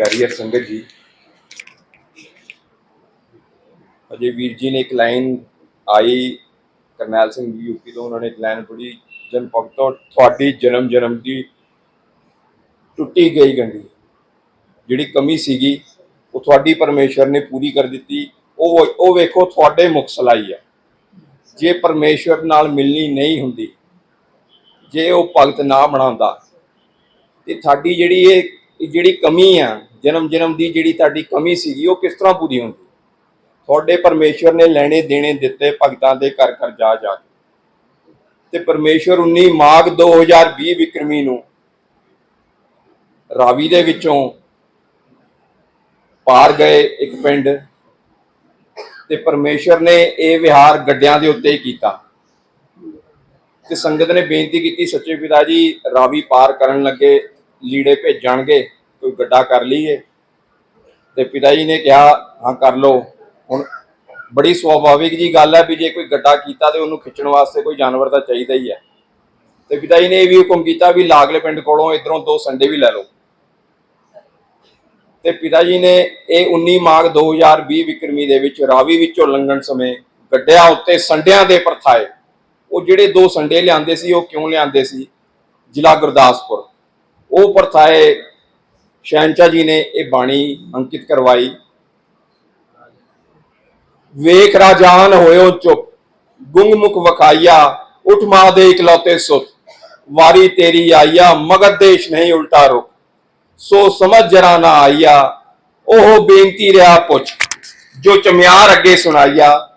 ਪਿਆਰੀ ਸੰਗਤ ਜੀ। ਅਜੇ ਵੀਰ ਜੀ ਨੇ ਇੱਕ ਲਾਈਨ ਆਈ, ਕਰਨੈਲ ਸਿੰਘ ਜੀ ਯੂਪੀ ਤੋਂ, ਉਹਨਾਂ ਨੇ ਇੱਕ ਲਾਈਨ ਪੜ੍ਹੀ, ਜਨ ਭਗਤੋ ਤੁਹਾਡੀ ਜਨਮ ਜਨਮ ਦੀ ਟੁੱਟੀ ਗਈ ਗੰਢੀ। ਜਿਹੜੀ ਕਮੀ ਸੀਗੀ, ਉਹ ਤੁਹਾਡੀ ਪਰਮੇਸ਼ਰ ਨੇ ਪੂਰੀ ਕਰ ਦਿੱਤੀ। ਉਹ ਉਹ ਵੇਖੋ ਤੁਹਾਡੇ ਮੁਖ ਸਲਾਈ ਹੈ ਜੇ ਪਰਮੇਸ਼ਰ ਨਾਲ ਮਿਲਣੀ ਨਹੀਂ ਹੁੰਦੀ, ਜੇ ਉਹ ਭਗਤ ਨਾ ਬਣਾਉਂਦਾ, ਤੇ ਤੁਹਾਡੀ ਜਿਹੜੀ ਇਹ ਇਹ, ਜਿਹੜੀ ਕਮੀ ਆ ਜਨਮ ਜਨਮ ਦੀ ਜਿਹੜੀ ਤੁਹਾਡੀ ਕਮੀ ਸੀਗੀ, ਉਹ ਕਿਸ ਤਰ੍ਹਾਂ ਪੂਰੀ ਹੁੰਦੀ? ਤੁਹਾਡੇ ਪਰਮੇਸ਼ਰ ਨੇ ਲੈਣੇ ਦੇਣੇ ਦਿੱਤੇ ਭਗਤਾਂ ਦੇ ਘਰ ਘਰ ਜਾ ਜਾ ਕੇ। ਤੇ ਪਰਮੇਸ਼ਰ 19 ਮਾਘ 2020 ਵਿਕਰਮੀ ਨੂੰ ਰਾਵੀ ਦੇ ਵਿੱਚੋਂ ਪਾਰ ਗਏ ਇੱਕ ਪਿੰਡ ਤੇ ਪਰਮੇਸ਼ਰ ਨੇ ਇਹ ਵਿਹਾਰ ਗੱਡਿਆਂ ਦੇ ਉੱਤੇ ਹੀ ਕੀਤਾ। ਤੇ ਸੰਗਤ ਨੇ ਬੇਨਤੀ ਕੀਤੀ, ਸੱਚੇ ਪਿਤਾ ਜੀ, ਰਾਵੀ ਪਾਰ ਕਰਨ ਲੱਗੇ, ਲੀੜੇ ਭੇਜਣਗੇ। ਕੋਈ ਗੱਡਾ ਕਰ ਲਈਏ। ਤੇ ਪਿਤਾ ਜੀ ਨੇ ਕਿਹਾ, ਹਾਂ, ਕਰ ਲਓ। ਹੁਣ ਬੜੀ ਸੁਭਾਵਿਕ ਜੀ ਗੱਲ ਹੈ ਵੀ ਜੇ ਕੋਈ ਗੱਡਾ ਕੀਤਾ ਤੇ ਉਹਨੂੰ ਖਿੱਚਣ ਵਾਸਤੇ ਕੋਈ ਜਾਨਵਰ ਤਾਂ ਚਾਹੀਦਾ ਹੀ ਹੈ। ਤੇ ਪਿਤਾ ਜੀ ਨੇ ਇਹ ਵੀ ਹੁਕਮ ਕੀਤਾ ਵੀ ਲਾਗਲੇ ਪਿੰਡ ਕੋਲੋਂ ਇਧਰੋਂ ਦੋ ਸੰਡੇ ਵੀ ਲੈ ਲਓ। ਤੇ ਪਿਤਾ ਜੀ ਨੇ ਇਹ 19 ਮਾਘ 2020 ਵਿਕਰਮੀ ਦੇ ਵਿੱਚ ਰਾਵੀ ਵਿੱਚੋਂ ਲੰਘਣ ਸਮੇਂ ਗੱਡਿਆਂ ਉੱਤੇ ਸੰਡਿਆਂ ਦੇ ਪਰਥਾਏ, ਉਹ ਜਿਹੜੇ ਦੋ ਸੰਡੇ ਲਿਆਂਦੇ ਸੀ, ਉਹ ਕਿਉਂ ਲਿਆਂਦੇ ਸੀ? ਜ਼ਿਲ੍ਹਾ ਗੁਰਦਾਸਪੁਰ। ਉਹ ਪਰਥਾਏ ਸ਼ਹਿਨशाह ਜੀ ਨੇ ਇਹ ਬਾਣੀ ਅੰਕਿਤ ਕਰਵਾਈ। ਵੇਖ ਰਾਜਾਨ ਹੋਇਓ ਚੁੱਪ ਗੁੰਗ ਮੁਖ ਵਖਾਈਆ, ਉਠ ਮਾਂ ਦੇ ਇਕਲੌਤੇ ਸੁਤ। ਵਾਰੀ ਤੇਰੀ ਆਈਆ ਮਗਧ ਦੇਸ਼ ਨਹੀਂ ਉਲਟਾ ਰੁਕ ਸੋ ਸਮਝ ਜਰਾ ਨਾ ਆਈਆ, ਉਹ ਬੇਨਤੀ ਰਿਆ ਪੁੱਛ। ਜੋ ਚਮਿਆਰ ਅੱਗੇ ਸੁਣਾਈਆ,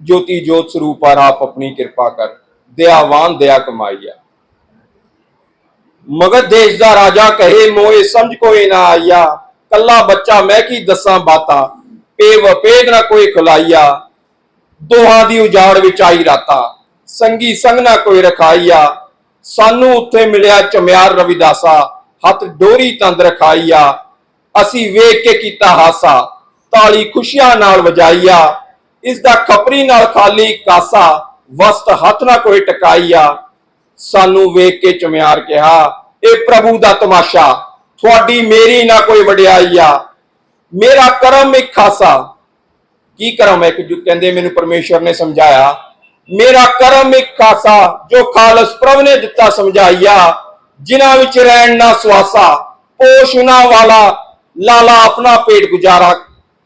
ਜੋਤੀ ਜੋਤ ਸਰੂਪ ਆਪ ਆਪਣੀ ਕਿਰਪਾ ਕਰ। ਦਇਆਵਾਨ ਦਇਆ ਕਮਾਈਆ। ਮਗਧ ਦੇਸ਼ ਦਾ ਰਾਜਾ ਕਹੇ, ਮੋਏ ਸਮਝ ਕੋਈ ਨਾ ਆਈਆ ਕੱਲਾ ਬੱਚਾ, ਮੈਂ ਕੀ ਦੱਸਾਂ ਬਾਤਾਂ? ਪੇਵ ਪੇਦ ਨਾ ਕੋਈ ਖੁਲਾਈਆ ਦੋਹਾਂ ਦੀ ਉਜਾੜ ਵਿੱਚ ਆਈ ਰਾਤਾ। ਸੰਗੀ ਸੰਗ ਨਾ ਕੋਈ ਰਖਾਈਆ ਸਾਨੂੰ ਉੱਥੇ ਮਿਲਿਆ ਚਮਿਆਰ ਰਵਿਦਾਸਾ। ਹੱਥ ਡੋਰੀ ਤੰਦ ਰਖਾਈਆ ਅਸੀਂ ਵੇਖ ਕੇ ਕੀਤਾ ਹਾਸਾ। ਤਾਲੀ ਖੁਸ਼ੀਆਂ ਨਾਲ ਵਜਾਈਆ ਇਸ ਦਾ ਖਪਰੀ ਨਾਲ ਖਾਲੀ ਕਾਸਾ। ਵਸਤ ਹੱਥ ਨਾ ਕੋਈ ਟਕਾਈਆ ਸਾਨੂੰ ਵੇਖ ਕੇ ਚਮਿਆਰ ਕਿਹਾ, ਇਹ ਪ੍ਰਭੂ ਦਾ ਤਮਾਸ਼ਾ, ਤੁਹਾਡੀ ਮੇਰੀ ਨਾ ਕੋਈ ਵਡਿਆਈ ਆ। ਮੇਰਾ ਕਰਮ ਇੱਕ ਖਾਸਾ। ਕੀ ਕਰਮ ਹੈ? ਕਿ ਜੋ ਕਹਿੰਦੇ ਮੈਨੂੰ ਪਰਮੇਸ਼ਰ ਨੇ ਸਮਝਾਇਆ, ਮੇਰਾ ਕਰਮ ਇੱਕ ਖਾਸਾ, ਜੋ ਖਾਲਸ ਪ੍ਰਭ ਨੇ ਦਿੱਤਾ ਸਮਝਾਈਆ, ਜਿਨ੍ਹਾਂ ਵਿੱਚ ਰਹਿਣ ਨਾ ਸਵਾਸਾ ਪੋਸ਼ਣਾ ਵਾਲਾ, ਲਾਲਾ ਆਪਣਾ ਪੇਟ ਗੁਜ਼ਾਰਾ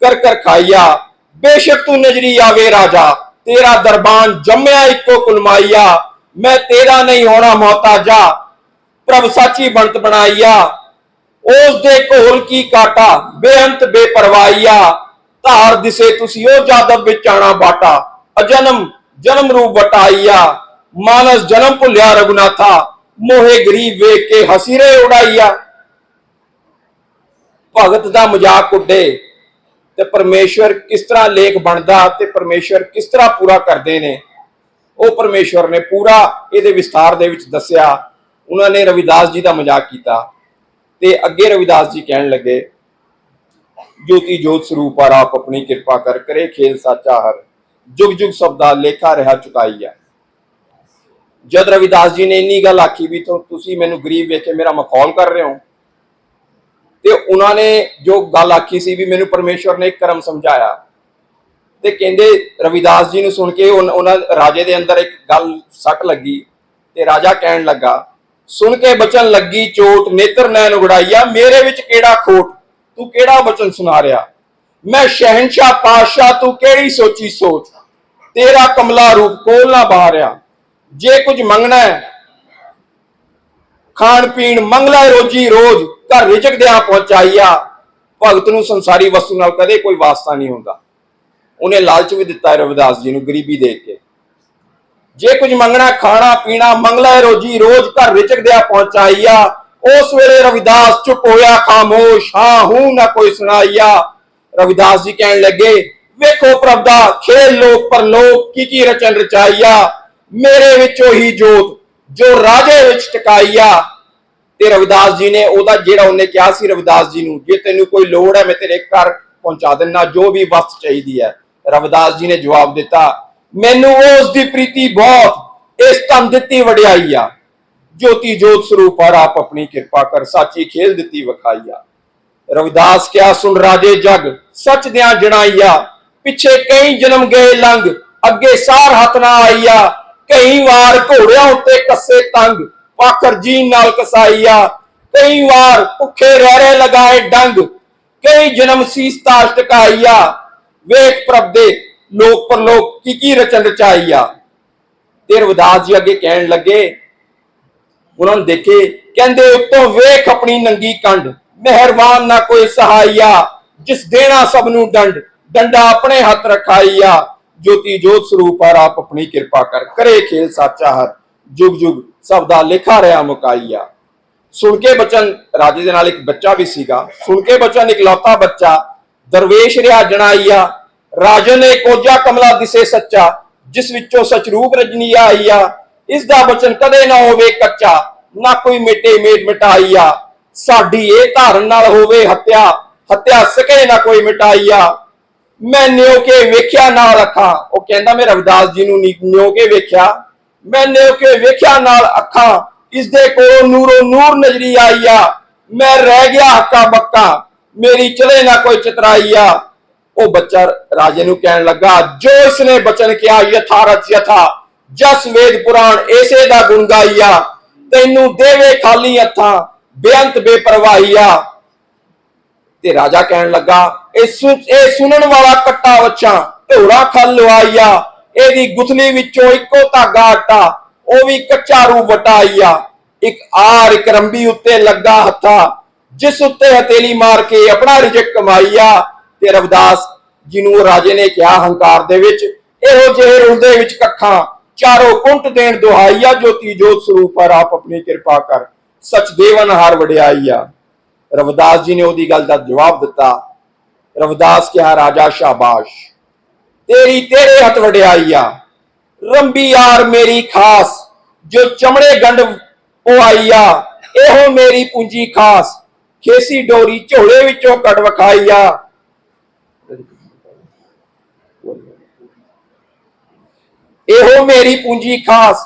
ਕਰ ਕਰ ਖਾਈਆ। ਬੇਸ਼ੱਕ ਤੂੰ ਨਜ਼ਰੀ ਆਵੇ ਰਾਜਾ, ਤੇਰਾ ਦਰਬਾਨ ਜੰਮਿਆ ਇੱਕੋ ਕੁਲਮਾਈਆ ਮੈਂ ਤੇਰਾ ਨਹੀਂ ਹੋਣਾ ਮਹਤਾਜਾ ਪ੍ਰਭ ਸਾਚੀ ਬਣਤ ਬਣਾਈਆ ਉਸ ਦੇ ਕੋਲ ਕੀ ਕਾਟਾ, ਬੇਅੰਤ ਬੇਪਰਵਾਹੀਆ ਧਾਰ ਦਿਸੇ ਤੁਸੀਂ, ਉਹ ਜਾਦਵ ਵਿੱਚ ਆਣਾ ਬਾਟਾ। ਅਜਨਮ, ਜਨਮ ਰੂਪ ਵਟਾਈਆ ਮਾਨਸ ਜਨਮ ਭੁੱਲਿਆ ਰਗੁਨਾਥਾ ਮੋਹੇ ਗਰੀਬ ਵੇਖ ਕੇ ਹਸੀਰੇ ਉਡਾਈਆ ਭਗਤ ਦਾ ਮਜ਼ਾਕ ਉੱਡੇ। ਤੇ ਪਰਮੇਸ਼ਵਰ ਕਿਸ ਤਰ੍ਹਾਂ ਲੇਖ ਬਣਦਾ ਤੇ ਪਰਮੇਸ਼ਵਰ ਕਿਸ ਤਰ੍ਹਾਂ ਪੂਰਾ ਕਰਦੇ ਨੇ। ਉਹ ਪਰਮੇਸ਼ਵਰ ਨੇ ਪੂਰਾ ਇਹਦੇ ਵਿਸਥਾਰ ਦੇ ਵਿੱਚ ਦੱਸਿਆ। ਉਹਨਾਂ ਨੇ ਰਵਿਦਾਸ ਜੀ ਦਾ ਮਜ਼ਾਕ ਕੀਤਾ ਤੇ ਅੱਗੇ ਰਵਿਦਾਸ ਜੀ ਕਹਿਣ ਲੱਗੇ, ਜੋਤੀ ਜੋਤ ਸਰੂਪ ਪਰ ਆਪ ਆਪਣੀ ਕਿਰਪਾ ਕਰ, ਕਰੇ ਖੇਲ ਸਾਚਾ ਹਰ ਜੁਗ ਜੁਗ ਸਬਦਾ ਲੇਖਾ ਰਹਾ ਚੁਕਾਈ ਹੈ। ਜਦ ਰਵਿਦਾਸ ਜੀ ਨੇ ਇੰਨੀ ਗੱਲ ਆਖੀ ਵੀ ਤੋਂ ਤੁਸੀਂ ਮੈਨੂੰ ਗਰੀਬ ਵੇਖ ਕੇ ਮੇਰਾ ਮਖੌਲ ਕਰ ਰਹੇ ਹੋ, ਤੇ ਉਹਨਾਂ ਨੇ ਜੋ ਗੱਲ ਆਖੀ ਸੀ ਵੀ ਮੈਨੂੰ ਪਰਮੇਸ਼ਵਰ ਨੇ ਇੱਕ ਕਰਮ ਸਮਝਾਇਆ। ਤੇ ਕਹਿੰਦੇ ਰਵਿਦਾਸ ਜੀ ਨੂੰ ਸੁਣ ਕੇ ਉਹਨਾਂ ਰਾਜੇ ਦੇ ਅੰਦਰ ਇੱਕ ਗੱਲ ਸੱਟ ਲੱਗੀ ਤੇ ਰਾਜਾ ਕਹਿਣ ਲੱਗਾ, ਸੁਣ ਕੇ ਬਚਨ ਲੱਗੀ ਚੋਟ, ਨੇਤਰ ਨੈਣ ਉਗੜਾਈਆ, ਮੇਰੇ ਵਿੱਚ ਕਿਹੜਾ ਖੋਟ? ਤੂੰ ਕਿਹੜਾ ਬਚਨ ਸੁਣਾ ਰਿਹਾ? ਮੈਂ ਸ਼ਹਿਨशाह ਪਾਤਸ਼ਾਹ, ਤੂੰ ਕਿਹੜੀ ਸੋਚੀ ਸੋਚ? ਤੇਰਾ ਕਮਲਾ ਰੂਪ ਕੋਲ ਨਾ ਬਾਹਰਿਆ ਜੇ ਕੁਝ ਮੰਗਣਾ ਹੈ, ਖਾਣ ਪੀਣ ਮੰਗਲਾ ਰੋਜੀ ਰੋਜ਼, ਘਰ ਰਿਜਕ ਦਿਆਂ ਪਹੁੰਚਾਈਆ। ਭਗਤ ਨੂੰ ਸੰਸਾਰੀ ਵਸਤੂ ਨਾਲ ਕਦੇ ਕੋਈ ਵਾਸਤਾ ਨਹੀਂ ਹੁੰਦਾ। ਉਹਨੇ ਲਾਲਚ ਵੀ ਦਿੱਤਾ ਹੈ ਰਵਿਦਾਸ ਜੀ ਨੂੰ ਗਰੀਬੀ ਦੇਖ ਕੇ। ਜੇ ਕੁਝ ਮੰਗਣਾ, ਖਾਣਾ, ਪੀਣਾ, ਮੰਗਲਾ ਰੋਜੀ, ਰੋਜ਼ ਘਰ ਰਿਚਕ ਪਹੁੰਚਾਈਆ, ਉਸ ਵੇਲੇ ਰਵਿਦਾਸ ਚੁੱਪ ਹੋਇਆ, ਖਾਮੋਸ਼, ਹਾਂ, ਹੂੰ, ਨਾ ਕੋਈ ਸੁਣਾਈਆ। ਰਵਿਦਾਸ ਜੀ ਕਹਿਣ ਲੱਗੇ, ਵੇਖੋ ਪ੍ਰਭ ਦਾ ਖੇਲ ਲੋਕ, ਪਰਲੋਕ ਕੀ ਕੀ ਰਚਨ ਰਚਾਈਆ? ਮੇਰੇ ਵਿੱਚ ਉਹੀ ਜੋਤ, ਜੋ ਰਾਜੇ ਵਿੱਚ ਟਿਕਾਈਆ। ਤੇ ਰਵਿਦਾਸ ਜੀ ਨੇ ਉਹਦਾ ਜਿਹੜਾ ਉਹਨੇ ਕਿਹਾ ਸੀ, ਰਵਿਦਾਸ ਜੀ ਨੂੰ, ਜੇ ਤੈਨੂੰ ਕੋਈ ਲੋੜ ਹੈ, ਮੈਂ ਤੇਰੇ ਘਰ ਪਹੁੰਚਾ ਦਿੰਨਾ ਜੋ ਵੀ ਵਸਤ ਚਾਹੀਦੀ ਹੈ ਰਵਿਦਾਸ ਜੀ ਨੇ ਜਵਾਬ ਦਿੱਤਾ, ਮੈਨੂੰ ਉਸ ਦੀ ਪ੍ਰੀਤੀ ਬਹੁਤ, ਇਸ ਤਨ ਦਿੱਤੀ ਵਡਿਆਈ ਆ। ਜੋਤੀ ਜੋਤ ਸਰੂਪ ਹਰ ਆਪ ਆਪਣੀ ਕਿਰਪਾ ਕਰ ਸਾਚੀ ਖੇਲ ਦਿੱਤੀ ਵਖਾਈਆ ਰਵਿਦਾਸ ਕਿਆ ਸੁਣ ਰਾਜੇ ਜਗ, ਸੱਚ ਦਿਆਂ ਜਣਾਈਆ ਪਿੱਛੇ ਕਈ ਜਨਮ ਗਏ ਲੰਘ, ਅੱਗੇ ਸਾਰ ਹੱਥ ਨਾ ਆਈਆ ਕਈ ਵਾਰ ਘੋੜਿਆਂ ਉੱਤੇ ਕੱਸੇ ਤੰਗ, ਪਾਖਰ ਜੀ ਨਾਲ ਕਸਾਈਆ ਕਈ ਵਾਰ ਭੁੱਖੇ ਰਹਿਰੇ ਲਗਾਏ ਡੰਗ, ਕਈ ਜਨਮ ਸੀਸ ਤਾਸ਼ ਟਕਾਈਆ ਵੇਖ ਪ੍ਰਭ ਦੇ ਲੋਕ ਪਰਲੋਕ ਕੀ ਕੀ ਰਚਨ ਰਚਾਈਆ ਤੇ ਰਵਿਦਾਸ ਜੀ ਅੱਗੇ ਕਹਿਣ ਲੱਗੇ, ਉਹਨਾਂ ਨੂੰ ਦੇਖੇ, ਕਹਿੰਦੇ, ਉੱਤੋਂ ਵੇਖ ਆਪਣੀ ਨੰਗੀ ਕੰਡ, ਮਿਹਰਬਾਨ ਨਾ ਕੋਈ ਸਹਾਈਆ, ਜਿਸ ਦੇਣਾ ਸਭ ਨੂੰ ਦੰਡ ਡੰਡਾ ਆਪਣੇ ਹੱਥ ਰਖਾਈਆ, ਜੋਤੀ ਜੋਤ ਸਰੂਪ ਹਰ ਆਪ ਆਪਣੀ ਕਿਰਪਾ ਕਰ, ਕਰੇ ਖੇਲ ਸਾਚਾ ਹਰ, ਜੁਗ ਜੁਗ ਸਭ ਦਾ ਲਿਖਾ ਰਿਆ ਮੁਕਾਈਆ। ਸੁਣ ਕੇ ਬਚਨ ਰਾਜੇ ਦੇ ਨਾਲ ਇੱਕ ਬੱਚਾ ਵੀ ਸੀਗਾ, ਸੁਣ ਕੇ ਬਚਨ ਇਕਲੌਤਾ ਬੱਚਾ ਦਰਵੇਸ਼ ਰਿਆ ਜਣਾਈਆ, ਰਾਜਨ ਨੇ ਕੋਜਾ ਕਮਲਾ ਦਿਸੇ ਸੱਚਾ, ਜਿਸ ਵਿੱਚੋਂ ਸਚਰੂਪ ਰਜਨੀ ਆਈਆ, ਇਸ ਦਾ ਬਚਨ ਕਦੇ ਨਾ ਹੋਵੇ ਕੱਚਾ, ਨਾ ਕੋਈ ਮਿਟੇ ਮੇਟ ਮਿਟਾਈਆ। ਸਾਡੀ ਇਹ ਧਾਰਨ ਨਾਲ ਹੋਵੇ ਹੱਤਿਆ ਹੱਤਿਆ ਸਕੇ ਨਾ ਕੋਈ ਮਿਟਾਈਆ। ਮੈਂ ਨਿਉ ਕੇ ਵੇਖਿਆ ਨਾਲ ਅੱਖਾਂ, ਉਹ ਕਹਿੰਦਾ ਮੈਂ ਰਵਿਦਾਸ ਜੀ ਨੂੰ ਨਿਉ ਕੇ ਵੇਖਿਆ। ਮੈਂ ਨਿਉ ਕੇ ਵੇਖਿਆ ਨਾਲ ਅੱਖਾਂ, ਇਸ ਦੇ ਕੋਲੋਂ ਨੂਰੋ ਨੂਰ ਨਜ਼ਰੀ ਆਈਆ। ਮੈਂ ਰਹਿ ਗਿਆ ਹੱਕਾ ਬੱਕਾ। ਮੇਰੀ ਚਲੇ ਨਾ ਕੋਈ ਚਤਰਾਈਆ। ਉਹ ਬੱਚਾ ਰਾਜੇ ਨੂੰ ਕਹਿਣ ਲੱਗਾ, ਜੋ ਇਸਨੇ ਬਚਨ ਕਿਹਾ ਯਥਾਰਥ ਯਥਾ, ਜਸ ਵੇਦ ਪੁਰਾਣ ਐਸੇ ਦਾ ਗੁਣ ਗਾਈਆ, ਤੈਨੂੰ ਦੇਵੇ ਖਾਲੀ ਹੱਥਾਂ, ਬੇਅੰਤ ਬੇਪਰਵਾਹੀਆ। ਤੇ ਰਾਜਾ ਕਹਿਣ ਲੱਗਾ, ਇਹ ਇਹ ਸੁਣਨ ਵਾਲਾ ਕੱਟਾ ਵੱਛਾ ਢੋੜਾ ਖਲ ਲਵਾਈਆ ਇਹਦੀ ਗੁਥਲੀ ਵਿੱਚੋਂ ਇੱਕੋ ਧਾਗਾ ਆਟਾ, ਉਹ ਵੀ ਕੱਚਾ ਰੂ ਵਟਾਈਆ। ਇੱਕ ਆਰ ਇੱਕ ਰੰਬੀ ਉੱਤੇ ਲੱਗਾ ਹੱਥਾ। ਜਿਸ ਉੱਤੇ ਹਥੇਲੀ ਮਾਰ ਕੇ ਆਪਣਾ ਰਿਜਕ ਕਮਾਈਆ ਤੇ ਰਵਿਦਾਸ ਜਿਹਨੂੰ ਰਾਜੇ ਨੇ ਕਿਹਾ ਹੰਕਾਰ ਦੇ ਵਿੱਚ, ਇਹੋ ਜਿਹੇ ਰੁਲਦੇ ਵਿੱਚ ਕੱਖਾਂ ਚਾਰੋਂ ਕੁੰਟ ਦੇਣ ਦੁਹਾਈਆ ਜੋਤੀ ਜੋਤ ਸਰੂਪ ਪਰ ਆਪ ਆਪਣੀ ਕਿਰਪਾ ਕਰ, ਸਚ ਦੇਵਨ ਹਾਰ ਵਡਿਆਈਆ ਰਵਿਦਾਸ ਜੀ ਨੇ ਉਹਦੀ ਗੱਲ ਦਾ ਜਵਾਬ ਦਿੱਤਾ। ਰਵਿਦਾਸ ਕਿਹਾ, ਰਾਜਾ ਸ਼ਾਬਾਸ਼, ਤੇਰੀ ਤੇਰੇ ਹੱਥ ਵਡਿਆਈਆ ਰੰਬੀ ਯਾਰ ਮੇਰੀ ਖਾਸ, ਜੋ ਚਮੜੇ ਗੰਢ ਪਵਾਈਆ ਇਹੋ ਮੇਰੀ ਪੂੰਜੀ ਖਾਸ। ਖੇਸੀ ਡੋਰੀ ਝੋਲੇ ਵਿੱਚੋਂ ਕੱਢ ਵਖਾਈਆ ਇਹੋ ਮੇਰੀ ਪੂੰਜੀ ਖਾਸ,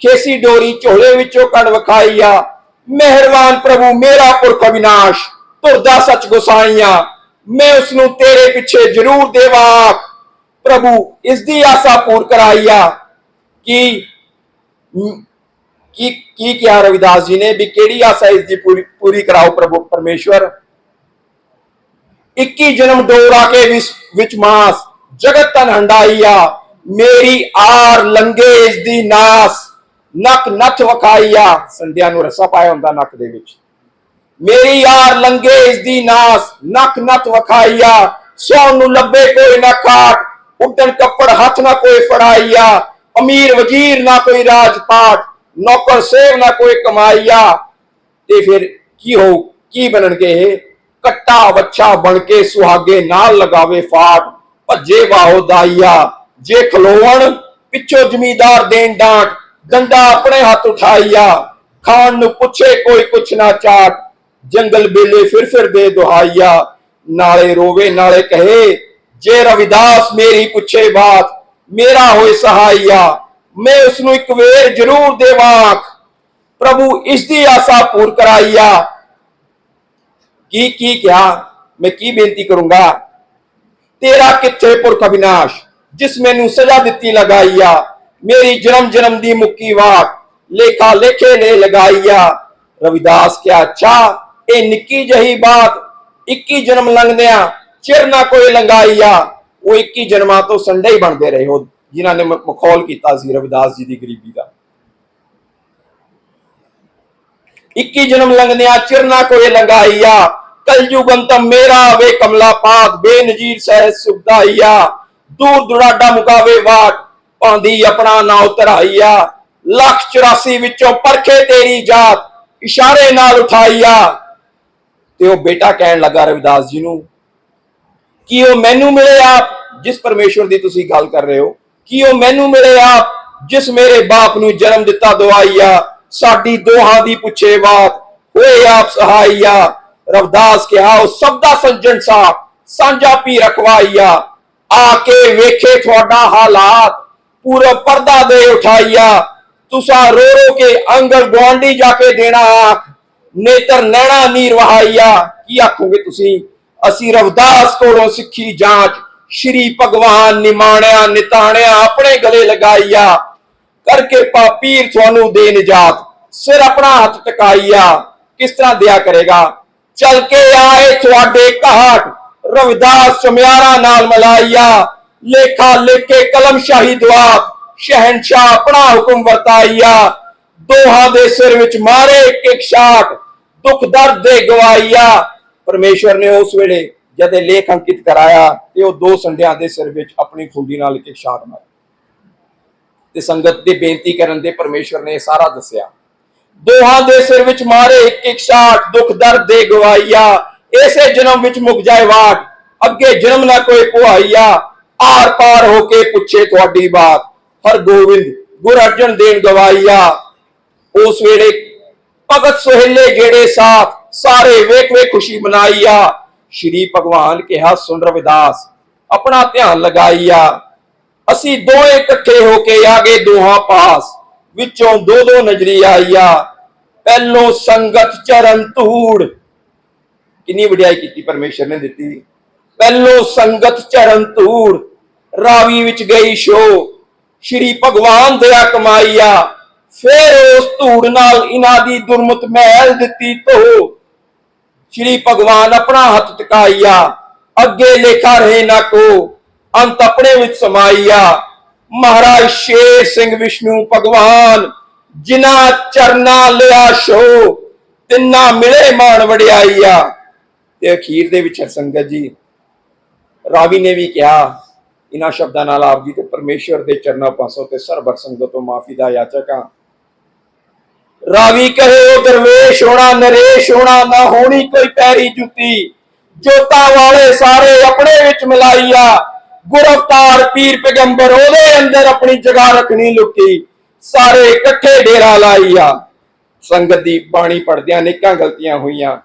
ਖੇਸੀ ਡੋਰੀ ਝੋਲੇ ਵਿੱਚੋਂ ਕੱਢ ਵਖਾਈਆ ਮਿਹਰਬਾਨ ਪ੍ਰਭੂ, ਮੇਰਾ ਪੁਰਖ ਅਵਿਨਾਸ਼, ਤੁਰਦਾ ਸੱਚ ਗੁਸਾਈਆ, ਮੈਂ ਉਸ ਨੂੰ ਤੇਰੇ ਪਿੱਛੇ ਜ਼ਰੂਰ ਦੇਵਾਂ। ਪ੍ਰਭੂ, ਇਸ ਦੀ ਆਸਾ ਪੂਰ ਕਰਾਈਆ ਕਿ ਕੀ ਕੀ ਕਿਹਾ ਰਵਿਦਾਸ ਜੀ ਨੇ ਵੀ ਕਿਹੜੀ ਆਸਾ ਇਸ ਦੀ ਪੂਰੀ ਪੂਰੀ ਕਰਾਓ ਪ੍ਰਭੂ, ਪਰਮੇਸ਼ਵਰ? 21 ਜਨਮ ਡੋਰਾ ਕੇ ਵਿੱਚ ਮਾਸ, ਜਗਤ ਤਨ ਹੰਡਾਈਆ, ਮੇਰੀ ਆਰ ਲੰਗੇ ਇਸ ਦੀ ਨਾਸ, ਨਕ ਨਥ ਵਖਾਈਆ, ਸੰਧਿਆ ਨੂੰ ਰਸਾ ਪਾਇਆ ਹੁੰਦਾ ਨੱਕ ਦੇ ਵਿੱਚ। ਮੇਰੀ ਯਾਰ ਲੰਗੇ ਇਸ ਦੀ ਨਾਸ, ਨਕ ਨਥ ਵਖਾਈਆ, ਸੌਣ ਨੂੰ ਲੱਭੇ ਕੋਈ ਨਾ ਖਾਟ ਉੱਡਣ ਕੱਪੜ ਹੱਥ ਨਾ ਕੋਈ ਫੜਾਈਆ, ਅਮੀਰ ਵਜ਼ੀਰ ਨਾ ਕੋਈ ਰਾਜਪਾਟ ਨੌਕਰ ਸੇਵ ਨਾ ਕੋਈ ਕਮਾਈਆ, ਤੇ ਫਿਰ ਕੀ ਹੋ ਕੀ ਬਣਨਗੇ ਇਹ? ਕੱਟਾ ਵੱਛਾ ਬਣ ਕੇ ਸੁਹਾਗੇ ਨਾਲ ਲਗਾਵੇ ਫਾਟ, ਭੱਜੇ ਬਾਹੋ ਦਾਈਆ। ਜੇ ਖਲੋਵਣ, ਪਿੱਛੋਂ ਜ਼ਮੀਦਾਰ ਦੇਣ ਡਾਂਟ, ਡੰਡਾ ਆਪਣੇ ਹੱਥ ਉਠਾਈਆ। ਖਾਨ ਨੂੰ ਪੁੱਛੇ ਕੋਈ ਕੁਛ ਨਾ ਚਾਟ, ਜੰਗਲ ਬੇਲੇ ਫਿਰ ਫਿਰ ਦੇ ਦੁਹਾਈਆ ਨਾਲੇ ਰੋਵੇ, ਨਾਲੇ ਕਹੇ, ਜੇ ਰਵਿਦਾਸ ਮੇਰੀ ਪੁੱਛੇ ਬਾਤ, ਮੇਰਾ ਹੋਏ ਸਹਾਈਆ। ਮੈਂ ਉਸ ਨੂੰ ਇੱਕ ਵੇਰ ਜ਼ਰੂਰ ਦੇਵਾਂ ਪ੍ਰਭੂ ਇਸ ਦੀ ਆਸਾ ਪੂਰ ਕਰਾਈਆ। ਕੀ ਕੀ ਕਿਹਾ? ਮੈਂ ਕੀ ਬੇਨਤੀ ਕਰੂੰਗਾ? ਤੇਰਾ ਕਿੱਥੇ ਪੁਰਖ ਅਵਿਨਾਸ਼ ਜਿਸ ਮੈਨੂੰ ਸਜ਼ਾ ਦਿੱਤੀ ਲਗਾਈਆ, ਮੇਰੀ ਜਨਮ ਜਨਮ ਦੀ ਮੁੱਕੀ ਵਾਕ ਲੇਖਾ ਲੇਖੇ ਨੇ ਲਗਾਈਆ। ਰਵਿਦਾਸ ਕਿਆ ਅੱਛਾ, ਇਹ ਨਿੱਕੀ ਜਹੀ ਬਾਤ 21 ਜਨਮ ਲੰਘਦਿਆਂ ਚਿਰ ਨਾ ਕੋਈ ਲੰਗਾਈਆ ਉਹ 21 ਜਨਮਾਂ ਤੋਂ ਸੰਡੇ ਹੀ ਬਣਦੇ ਰਹੇ ਹੋ। ਜਿਨ੍ਹਾਂ ਨੇ ਮਖੌਲ ਕੀਤਾ ਸੀ ਰਵਿਦਾਸ ਜੀ ਦੀ ਗਰੀਬੀ ਦਾ। 21 ਜਨਮ ਲੰਘਦਿਆਂ ਚਿਰ ਨਾ ਕੋਈ ਲੰਗਾਈਆ ਕਲਯੁਗ ਮੇਰਾ ਵੇ ਕਮਲਾ ਪਾਤ ਬੇਨਜੀਰ ਸਹਿ ਸੁਭਦਾਈਆ ਦੂਰ ਦੁਰਾਡਾ ਮੁਕਾਵੇ ਵਾਟ ਪਾਉਂਦੀ ਆਪਣਾ ਨਾ ਉਤਰਾਈਆ। ਲੱਖ 84 ਵਿੱਚੋਂ ਪਰਖੇ ਤੇਰੀ ਜਾਤ, ਇਸ਼ਾਰੇ ਨਾਲ ਉਠਾਈਆ। ਤੇ ਉਹ ਬੇਟਾ ਕਹਿਣ ਲੱਗਾ ਰਵਿਦਾਸ ਜੀ ਨੂੰ, ਕਿ ਉਹ ਮੈਨੂੰ ਮਿਲੇ ਆਪ, ਜਿਸ ਪਰਮੇਸ਼ਵਰ ਦੀ ਤੁਸੀਂ ਗੱਲ ਕਰ ਰਹੇ ਹੋ? ਕਿ ਉਹ ਮੈਨੂੰ ਮਿਲੇ ਆਪ ਜਿਸ ਮੇਰੇ ਬਾਪ ਨੂੰ ਜਨਮ ਦਿੱਤਾ ਦਵਾਈਆ। ਸਾਡੀ ਦੋਹਾਂ ਦੀ ਪੁੱਛੇ ਬਾਤ ਹੋਏ ਆਪ ਸਹਾਈਆ। ਰਵਦਾਸ ਕਿਹਾ, ਉਹ ਸਭ ਦਾ ਸੰਜਣ ਸਾਹਿਬ ਸਾਂਝਾ ਪੀ ਰਖਵਾਈਆ। ਆ ਕੇ ਵੇਖੇ ਤੁਹਾਡਾ ਹਾਲਾਤ ਪੂਰਾ ਪਰਦਾ ਦੇ ਉਠਾਈਆ। ਤੁਸਾਂ ਰੋ ਰੋ ਕੇ ਅੰਗਲ ਗੁਆਂਢੀ ਜਾ ਕੇ ਦੇਣਾ ਆਖ, ਨੇਤਰ ਨੈਣਾ ਨੀਰ ਵਹਾਈਆ। ਕੀ ਆਖੋਗੇ ਤੁਸੀਂ? ਅਸੀਂ ਰਵਦਾਸ ਕੋਲੋਂ ਸਿੱਖੀ ਜਾਂਚ ਸ਼੍ਰੀ ਭਗਵਾਨ ਨਿਮਾਣਿਆ, ਨਿਤਾਣਿਆ ਆਪਣੇ ਗਲੇ ਲਗਾਈਆ, ਕਰਕੇ ਪਾਪੀਰ ਤੁਹਾਨੂੰ ਦੇ ਨਿਜਾਤ ਸਿਰ ਆਪਣਾ ਹੱਥ ਟਿਕਾਈਆ, ਕਿਸ ਤਰ੍ਹਾਂ ਦਿਆ ਕਰੇਗਾ? ਚਲ ਕੇ ਆਏ ਤੁਹਾਡੇ ਘਾਟ, ਰਵਿਦਾਸ ਚਮਿਆਰਾ ਨਾਲ ਮਲਾਈਆ, ਲੇਖਾ ਲੇਖੇ ਕਲਮ ਸ਼ਾਹੀ ਦੁਆ ਸ਼ਹਿਨशाह ਆਪਣਾ ਹੁਕਮ ਵਰਤਾਈਆ। ਦੋਹਾਂ ਦੇ ਸਿਰ ਵਿੱਚ ਮਾਰੇ ਇੱਕ ਇੱਕ ਸ਼ਾਟ ਦੁੱਖ ਦਰਦ ਦੇ ਗਵਾਈਆ। ਪਰਮੇਸ਼ਵਰ ਨੇ ਉਸ ਵੇਲੇ ਜਦ ਇਹ ਲੇਖ ਅੰਕਿਤ ਕਰਾਇਆ ਤੇ ਉਹ ਦੋ ਸੰਡਿਆਂ ਦੇ ਸਿਰ ਵਿੱਚ ਆਪਣੀ ਖੁੰਡੀ ਨਾਲ ਇੱਕ ਇੱਕ ਸ਼ਾਟ ਤੇ ਸੰਗਤ ਦੇ ਬੇਨਤੀ ਕਰਨ ਦੇ ਪਰਮੇਸ਼ਵਰ ਨੇ ਸਾਰਾ ਦੱਸਿਆ। ਦੋਹਾਂ ਦੇ ਸਿਰ ਵਿੱਚ ਮਾਰੇ ਇੱਕ ਇੱਕ ਸ਼ਾਟ ਦੁੱਖ, ਦਰਦ ਦੇ ਗਵਾਈਆ ਇਸੇ ਜਨਮ ਵਿੱਚ ਮੁੱਕ ਜਾਏ ਵਾਟ ਅੱਗੇ ਜਨਮ ਨਾ ਕੋਈ ਪੁਹਾਈਆ ਆਰ ਪਾਰ ਹੋ ਕੇ ਪੁੱਛੇ ਤੁਹਾਡੀ ਬਾਤ। ਹਰ ਗੋਬਿੰਦ ਗੁਰ ਅਰਜਨ ਦੇਣ ਗਵਾਈਆ ਉਸ ਵੇਲੇ ਭਗਤ ਸੁਹੇਲੇ ਜਿਹੜੇ ਸਾਥ, ਸਾਰੇ ਵੇਖ ਵੇਖ ਖੁਸ਼ੀ ਮਨਾਈਆ। ਸ਼੍ਰੀ ਭਗਵਾਨ ਕਿਹਾ, ਸੁਣ ਰਵਿਦਾਸ, ਆਪਣਾ ਧਿਆਨ ਲਗਾਈਆ ਅਸੀਂ ਦੋਏ ਇਕੱਠੇ ਹੋ ਕੇ ਆ ਗਏ ਦੋਹਾਂ ਪਾਸ। ਵਿੱਚੋਂ ਦੋ ਦੋ ਨਜ਼ਰੀ ਆਈਆ ਪਹਿਲੋਂ ਸੰਗਤ ਚਰਨ ਧੂੜ। ਕਿੰਨੀ ਵਡਿਆਈ ਕੀਤੀ ਪਰਮੇਸ਼ਰ ਨੇ ਦਿੱਤੀ। ਪਹਿਲੋਂ ਸੰਗਤ ਚਰਨ ਧੂੜ, ਰਾਵੀ ਵਿੱਚ ਗਈ ਸ਼ੋ। ਸ਼੍ਰੀ ਭਗਵਾਨ ਦਇਆ ਕਮਾਈਆ ਫੇਰ ਉਸ ਧੂੜ ਨਾਲ ਇਹਨਾਂ ਦੀ ਦੁਰਮਤ ਮਹਿਲ ਦਿੱਤੀ ਧੋ। ਸ਼੍ਰੀ ਭਗਵਾਨ ਆਪਣਾ ਹੱਥ ਟਿਕਾਈਆ, ਅੱਗੇ ਲੇਖਾ ਰਹੇ ਨਾ ਕੋ, ਅੰਤ ਆਪਣੇ ਵਿੱਚ ਸਮਾਈਆ। ਮਹਾਰਾਜ ਸ਼ੇਰ ਸਿੰਘ ਵਿਸ਼ਨੂੰ, ਭਗਵਾਨ, ਜਿਨ੍ਹਾਂ ਚਰਨਾ ਲਿਆ ਸ਼ੋ, ਤਿੰਨਾ ਮਿਲੇ ਮਾਣ ਵਡਿਆਈਆ। ਤੇ ਅਖੀਰ ਦੇ ਵਿੱਚ ਸੰਗਤ ਜੀ, ਰਾਵੀ ਨੇ ਵੀ ਕਿਹਾ ਇਹਨਾਂ ਸ਼ਬਦਾਂ ਨਾਲ ਆਪ ਜੀ ਤੇ ਪਰਮੇਸ਼ਵਰ ਦੇ ਚਰਨਾਂ ਪਾਸੋਂ ਤੇ ਸਰਬਰ ਸੰਗਤ ਤੋਂ ਮਾਫੀ ਦਾ ਯਾਚਕ ਹਾਂ। ਰਾਵੀ ਕਹੇ, ਉਹ ਦਰਵੇਸ਼ ਹੋਣਾ, ਨਰੇਸ਼ ਹੋਣਾ, ਨਾ ਹੋਣੀ ਕੋਈ ਪੈਰੀ ਜੁੱਤੀ। ਜੋਤਾਂ ਵਾਲੇ ਸਾਰੇ ਆਪਣੇ ਵਿੱਚ ਮਿਲਾਈਆ ਗੁਰਫਤਾਰ ਪੀਰ ਪੈਗੰਬਰ, ਉਹਦੇ ਅੰਦਰ ਆਪਣੀ ਜਗ੍ਹਾ ਰੱਖਣੀ ਲੁਕੀ ਸਾਰੇ ਇਕੱਠੇ ਡੇਰਾ ਲਾਈਆ ਸੰਗਤ ਦੀ ਬਾਣੀ ਪੜਦਿਆਂ ਅਨੇਕਾਂ ਗਲਤੀਆਂ ਹੋਈਆਂ।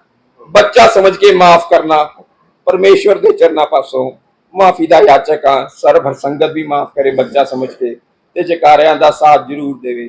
ਬੱਚਾ ਸਮਝ ਕੇ ਮਾਫ ਕਰਨਾ, ਪਰਮੇਸ਼ਵਰ ਦੇ ਚਰਨਾਂ ਪਾਸੋਂ ਮਾਫੀ ਦਾ ਯਾਚਕ ਆ। ਸਰਬ ਹਰ ਸੰਗਤ ਵੀ ਮਾਫ ਕਰੇ ਬੱਚਾ ਸਮਝ ਕੇ ਤੇ ਜਕਾਰਿਆਂ ਦਾ ਸਾਥ ਜ਼ਰੂਰ ਦੇਵੇ।